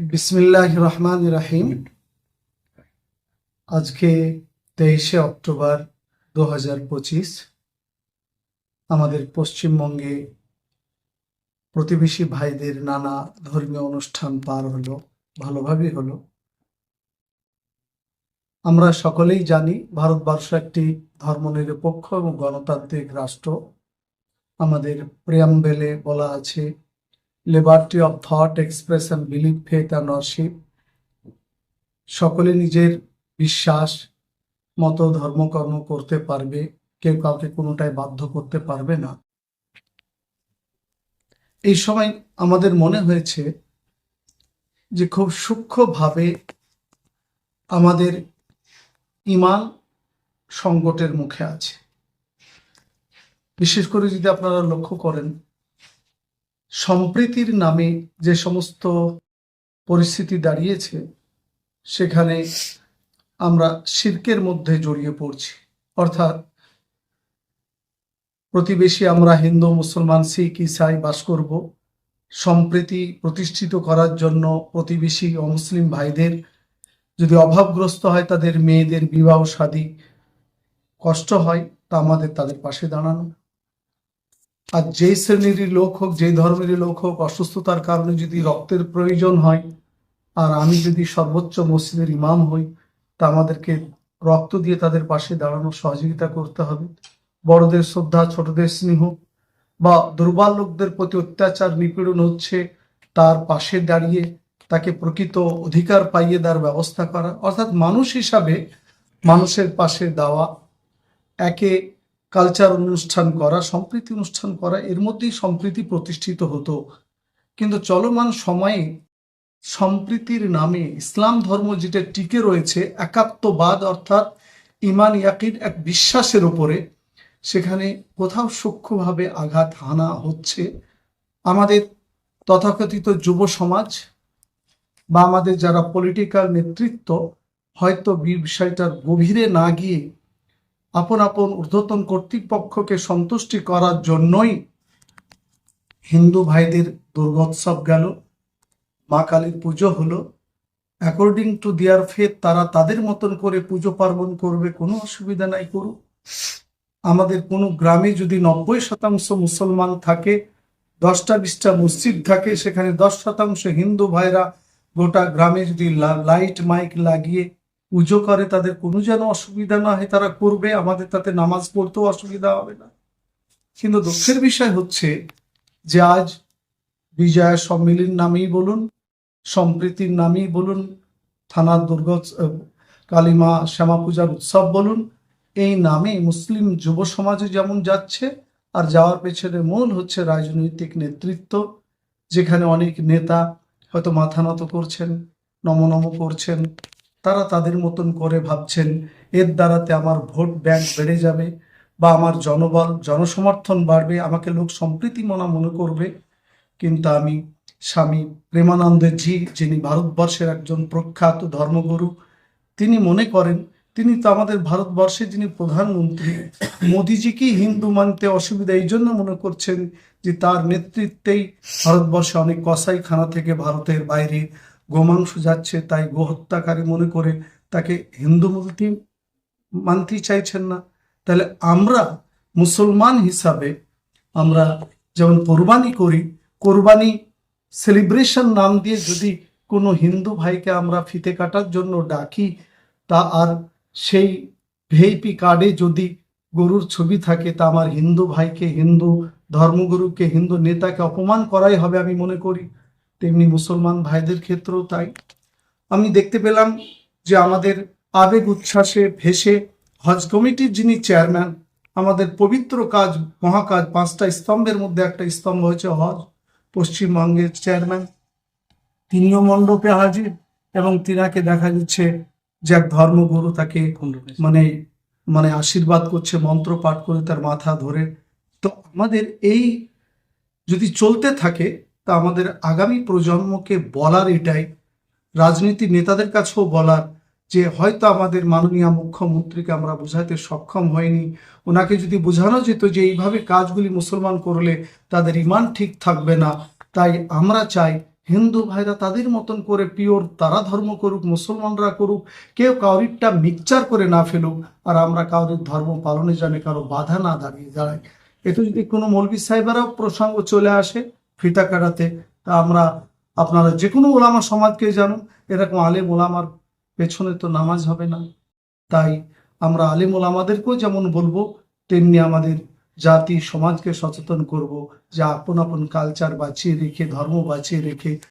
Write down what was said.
বিসমিল্লাহ রহমান রাহিম। আজকে তেইশে অক্টোবর দু পঁচিশ। আমাদের পশ্চিমবঙ্গে প্রতিবেশী ভাইদের নানা ধর্মীয় অনুষ্ঠান পার হলো, ভালোভাবেই হলো। আমরা সকলেই জানি ভারতবর্ষ একটি ধর্মনিরপেক্ষ এবং গণতান্ত্রিক রাষ্ট্র। আমাদের প্রিয়াম্বেলে বলা আছে liberty of thought expression belief faith and worship সকলে নিজের বিশ্বাস, মতো ধর্মকর্ম করতে পারবে। কেউ কাউকে কোনোটাই বাধ্য করতে পারবে না। এই সময় আমাদের মনে হয়েছে যে খুব সূক্ষ্মভাবে আমাদের ইমান সংকটের মুখে আছে। বিশেষ করে যদি আপনারা লক্ষ্য করেন সম্প্রীতির নামে যে সমস্ত পরিস্থিতি দাঁড়িয়েছে, সেখানে আমরা শির্কের মধ্যে জড়িয়ে পড়ছি। অর্থাৎ প্রতিবেশী আমরা হিন্দু, মুসলমান, শিখ, ইসাই বাস করব। সম্প্রীতি প্রতিষ্ঠিত করার জন্য প্রতিবেশী অমুসলিম ভাইদের যদি অভাবগ্রস্ত হয়, তাদের মেয়েদের বিবাহ শাদী কষ্ট হয়, তা আমাদের তাদের পাশে দাঁড়ানো। আর যেই শ্রেণীরই লোক হোক, যেই ধর্মেরই লোক হোক, অসুস্থতার কারণে যদি রক্তের প্রয়োজন হয়, আর আমি যদি সর্বোচ্চ মসজিদের ইমাম হই, তা আমাদেরকে রক্ত দিয়ে তাদের পাশে দাঁড়ানোর সহযোগিতা করতে হবে। বড়দের শ্রদ্ধা, ছোটদের স্নেহ, বা দুর্বল লোকদের প্রতি অত্যাচার, নিপীড়ন হচ্ছে, তার পাশে দাঁড়িয়ে তাকে প্রকৃত অধিকার পাইয়ে দেওয়ার ব্যবস্থা করা। অর্থাৎ মানুষ হিসাবে মানুষের পাশে দেওয়া, একে কালচার অনুষ্ঠান করা, সম্প্রীতি অনুষ্ঠান করা, এর মধ্যেই সম্প্রীতি প্রতিষ্ঠিত হতো। কিন্তু চলমান সময়ে সম্প্রীতির নামে ইসলাম ধর্ম যেটা টিকে রয়েছে, একাত্মবাদ অর্থাৎ ইমান ইয়াকির এক বিশ্বাসের ওপরে সেখানে কোথাও সূক্ষ্মভাবে আঘাত হানা হচ্ছে। আমাদের তথাকথিত যুব সমাজ বা আমাদের যারা পলিটিক্যাল নেতৃত্ব, হয়তো বিষয়টার গভীরে না গিয়ে আপন আপন ঊর্ধ্বতন কর্তৃপক্ষকে সন্তুষ্টি করার জন্যই হিন্দু ভাইদের দুর্গোৎসব গেল, মা কালীর পুজো হলো। অ্যাকর্ডিং টু দেয়ার ফেথ তারা তাদের মতন করে পুজো পার্বণ করবে, কোনো অসুবিধা নাই করুক। আমাদের কোনো গ্রামে যদি নব্বই শতাংশ মুসলমান থাকে, দশটা বিশটা মসজিদ থাকে, সেখানে দশ শতাংশ হিন্দু ভাইরা গোটা গ্রামে যদি লাইট মাইক লাগিয়ে পুজো করে, তাদের কোনো যেন অসুবিধা না হয়, তারা করবে। আমাদের তাতে নামাজ পড়তেও অসুবিধা হবে না। কিন্তু দুঃখের বিষয় হচ্ছে যে আজ বিজয়া সম্মিলন নামেই বলুন, সম্প্রীতির নামেই বলুন, থানার দুর্গ কালীমা শ্যামা পূজার উৎসব বলুন, এই নামে মুসলিম যুব সমাজে যেমন যাচ্ছে, আর যাওয়ার পেছনে মূল হচ্ছে রাজনৈতিক নেতৃত্ব, যেখানে অনেক নেতা হয়তো মাথা নত করছেন নম নম করছেন তারা তাদের মতন করে ভাবছেন, এর দ্বারাতে আমার ভোট ব্যাংক বেড়ে যাবে বা আমার জনবল, জনসমর্থন বাড়বে, আমাকে লোক সম্প্রীতি মনা মনে করবে। কিন্তু আমি স্বামী প্রেমানন্দজি যিনি ভারতবর্ষের একজন প্রখ্যাত ধর্মগুরু, তিনি মনে করেন, তিনি তো আমাদের ভারতবর্ষে যিনি প্রধানমন্ত্রী, মোদিজিকেই হিন্দু মানতে অসুবিধা, এই জন্য মনে করছেন যে তার নেতৃত্বেই ভারতবর্ষে অনেক কসাইখানা থেকে ভারতের বাইরে গোমাংস যাচ্ছে, তাই গোহত্যাকারী মনে করে তাকে হিন্দু বলতে মানতে চাইছেন না। তাহলে আমরা মুসলমান হিসাবে আমরা যেমন কোরবানি করি, কোরবানি সেলিব্রেশন নাম দিয়ে যদি কোনো হিন্দু ভাইকে আমরা ফিতে কাটার জন্য ডাকি, তা আর সেই ভিআইপি কার্ডে যদি গরুর ছবি থাকে, তা আমার হিন্দু ভাইকে, হিন্দু ধর্মগুরুকে, হিন্দু নেতাকে অপমান করাই হবে আমি মনে করি। তেমনি মুসলমান ভাইদের ক্ষেত্রেও তাই। আমি দেখতে পেলাম যে আমাদের আবেগ উচ্ছ্বাসে ভেসে হজ কমিটির যিনি চেয়ারম্যান, আমাদের পবিত্র কাজ, মহাকাজ, পাঁচটা স্তম্ভের মধ্যে একটা স্তম্ভ হয়েছে হজ, পশ্চিমবঙ্গের চেয়ারম্যান। তিনিও মণ্ডপে হাজির এবং তিনাকে দেখা যাচ্ছে যে এক ধর্মগুরু তাকে মানে মানে আশীর্বাদ করছে, মন্ত্র পাঠ করে তার মাথা ধরে। তো আমাদের এই যদি চলতে থাকে তা আমাদের আগামী প্রজন্মকে বলার এটাই, রাজনীতি নেতাদের কাছেও বলার যে হয়তো আমাদের মাননীয় মুখ্যমন্ত্রীকে আমরা বোঝাতে সক্ষম হয়নি ওনাকে যদি বোঝানো যেত যে এইভাবে কাজগুলি মুসলমান করলে তাদের ইমান ঠিক থাকবে না, তাই আমরা চাই হিন্দু ভাইরা তাদের মতন করে পিওর তারা ধর্ম করুক, মুসলমানরা করুক, কেউ কাউরিরটা মিক্সচার করে না ফেলুক, আর আমরা কাউরির ধর্ম পালনে জানে কারও বাধা না দাঁড়িয়ে দাঁড়ায়। এতে যদি কোনো মৌলবী সাহেবেরাও প্রসঙ্গ চলে আসে ফিতা কাটাতে, তা আমরা আপনারা যে কোনো ওলামা সমাজকে জানো এরকম আলিম ওলামার পেছনে তো নামাজ হবে না। তাই আমরা আলেম ওলামাদেরকেও যেমন বলব, তেমনি আমাদের জাতি, সমাজকে সচেতন করব, যে আপন আপন কালচার বাঁচিয়ে রেখে, ধর্ম বাঁচিয়ে রেখে